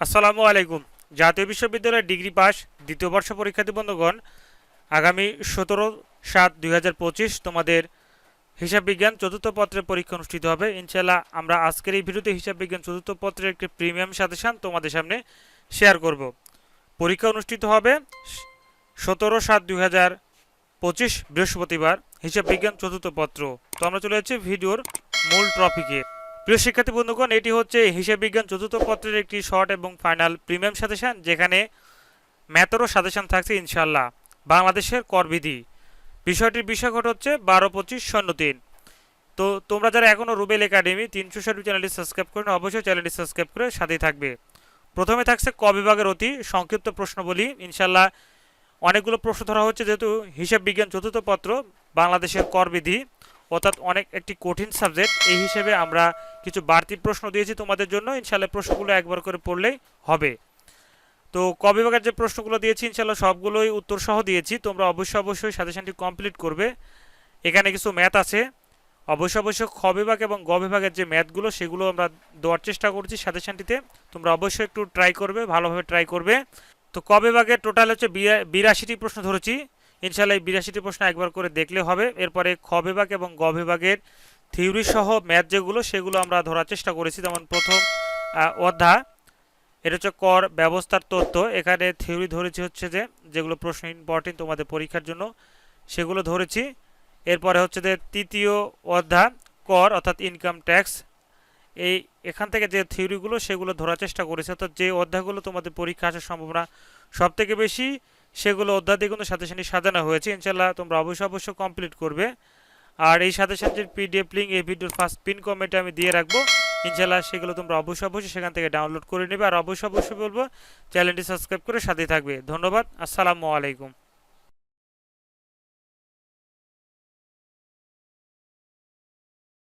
আসসালামু আলাইকুম। জাতীয় বিশ্ববিদ্যালয়ের ডিগ্রি পাস দ্বিতীয় বর্ষ পরীক্ষার্থী বন্ধুগণ, আগামী সতেরো সাত দুই তোমাদের হিসাব বিজ্ঞান চতুর্থ পত্রের পরীক্ষা অনুষ্ঠিত হবে। ইনশাল্লাহ আমরা আজকের এই ভিডিওতে হিসাব বিজ্ঞান চতুর্থ পত্রের একটি প্রিমিয়াম সাজেশন তোমাদের সামনে শেয়ার করব। পরীক্ষা অনুষ্ঠিত হবে সতেরো সাত দুই পঁচিশ বৃহস্পতিবার, হিসাব বিজ্ঞান চতুর্থ পত্র। তো আমরা চলে যাচ্ছি ভিডিওর মূল টপিকে। প্রিয় শিক্ষার্থী বন্ধুগণ, এটি হচ্ছে হিসাব বিজ্ঞান চতুর্থ পত্রের একটি শর্ট এবং ফাইনাল প্রিমিয়াম সাজেশন, যেখানে ম্যাথেরও সাজেশন থাকছে ইনশাল্লাহ বাংলাদেশের করবিধি। বিষয়টির বিষয়ঘট হচ্ছে বারো পঁচিশ শূন্য তিন। তো তোমরা যারা এখনও রুবেল একাডেমি তিনশো ষাট চ্যানেলটি সাবস্ক্রাইব করেন, অবশ্যই চ্যানেলটি সাবস্ক্রাইব করে সাথেই থাকবে। প্রথমে থাকছে ক বিভাগের অতি সংক্ষিপ্ত প্রশ্ন বলি ইনশাল্লাহ অনেকগুলো প্রশ্ন ধরা হচ্ছে, যেহেতু হিসাব বিজ্ঞান চতুর্থ পত্র বাংলাদেশের করবিধি। অর্থাৎ অনেক একটি কঠিন সাবজেক্ট এই হিসেবে আমরা কিছু বাড়তি প্রশ্ন দিয়েছি তোমাদের জন্য। ইনশাল্লাহ প্রশ্নগুলো একবার করে পড়লেই হবে। তো ক যে প্রশ্নগুলো দিয়েছি ইনশাল্লাহ সবগুলোই উত্তর সহ দিয়েছি। তোমরা অবশ্যই অবশ্যই সাজেশনটি কমপ্লিট করবে। এখানে কিছু ম্যাথ আছে। অবশ্যই অবশ্যই খ বিভাগ এবং গ বিভাগের যে ম্যাথগুলো সেগুলো আমরা দেওয়ার চেষ্টা করছি সাজেশনটিতে তোমরা অবশ্যই একটু ট্রাই করবে, ভালোভাবে ট্রাই করবে। তো ক টোটাল হচ্ছে বিরা- বিরাশিটি প্রশ্ন ধরেছি। ইনশাল্লাহ এই বিরাশিটি প্রশ্ন একবার করে দেখলে হবে। এরপরে খ বিভাগ এবং গ বিভাগের থিওরি সহ ম্যাথ যেগুলো সেগুলো আমরা ধরার চেষ্টা করেছি। যেমন প্রথম আহ, অধ্যায় এটা হচ্ছে কর ব্যবস্থার তথ্য এখানে থিওরি ধরেছি হচ্ছে যে যেগুলো প্রশ্ন ইম্পর্টেন্ট তোমাদের পরীক্ষার জন্য সেগুলো ধরেছি। এরপরে হচ্ছে যে তৃতীয় অধ্যায় কর অর্থাৎ ইনকাম ট্যাক্স এই এখান থেকে যে থিওরিগুলো সেগুলো ধরার চেষ্টা করেছি। অর্থাৎ যে অধ্যায়গুলো তোমাদের পরীক্ষা আসার সম্ভাবনা সব থেকে বেশি সেগুলো কিন্তু সাথে সাথে সাজানো হয়েছে। ইনশাল্লাহ তোমরা অবশ্যই অবশ্যই কমপ্লিট করবে। আর এই সাথে সাথে পিডিএফ লিঙ্ক এই ভিডিওর ফার্স্ট পিন কমেন্টে আমি দিয়ে রাখব। ইনশাল্লাহ সেগুলো তোমরা অবশ্যই অবশ্যই সেখান থেকে ডাউনলোড করে নেবে। আর অবশ্যই অবশ্যই বলব চ্যানেলটি সাবস্ক্রাইব করে সাথেই থাকবে। ধন্যবাদ। আসসালামু আলাইকুম।